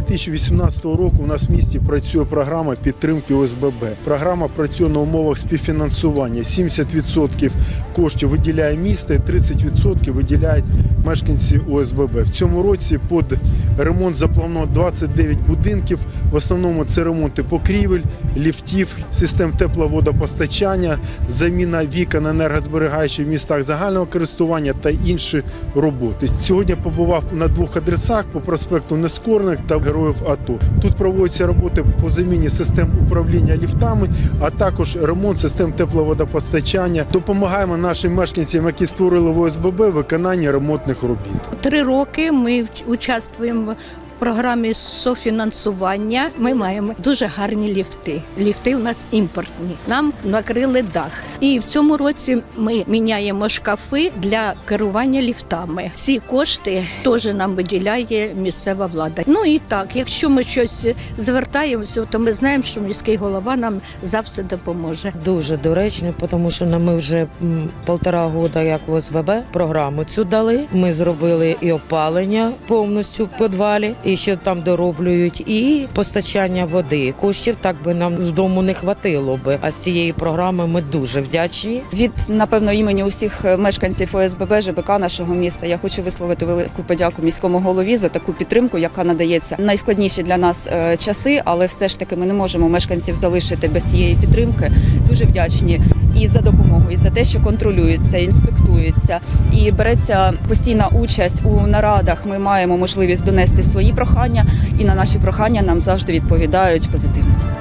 2018 року у нас в місті працює програма підтримки ОСББ. Програма працює на умовах співфінансування. 70% коштів виділяє місто, і 30% виділяють мешканці ОСББ. В цьому році під ремонт заплановано 29 будинків. В основному це ремонти покрівель, ліфтів, систем тепловодопостачання, заміна вікон енергозберігаючих в містах загального користування та інші роботи. Сьогодні побував на двох адресах по проспекту Нескорних та Героїв АТО. Тут проводяться роботи по заміні систем управління ліфтами, а також ремонт систем тепловодопостачання. Допомагаємо нашим мешканцям, які створили в ОСББ, виконанні ремонтних робіт. Три роки ми участвуємо в програмі софінансування. Ми маємо дуже гарні ліфти. Ліфти у нас імпортні. Нам накрили дах. І в цьому році ми міняємо шкафи для керування ліфтами. Ці кошти теж нам виділяє місцева влада. Ну і так, якщо ми щось звертаємося, то ми знаємо, що міський голова нам завжди допоможе. Дуже доречно, тому що ми вже м, полтора года як в ОСББ програму цю дали. Ми зробили і опалення повністю в підвалі, і що там дороблюють, і постачання води. Коштів так би нам з дому не хватило би. А з цієї програми ми дуже вдячні. Від напевно імені усіх мешканців ОСББ ЖБК нашого міста я хочу висловити велику подяку міському голові за таку підтримку, яка надається найскладніші для нас е, часи, але все ж таки ми не можемо мешканців залишити без цієї підтримки. Дуже вдячні і за допомогу, і за те, що контролюється, інспектується і береться постійна участь у нарадах. Ми маємо можливість донести свої прохання, і на наші прохання нам завжди відповідають позитивно.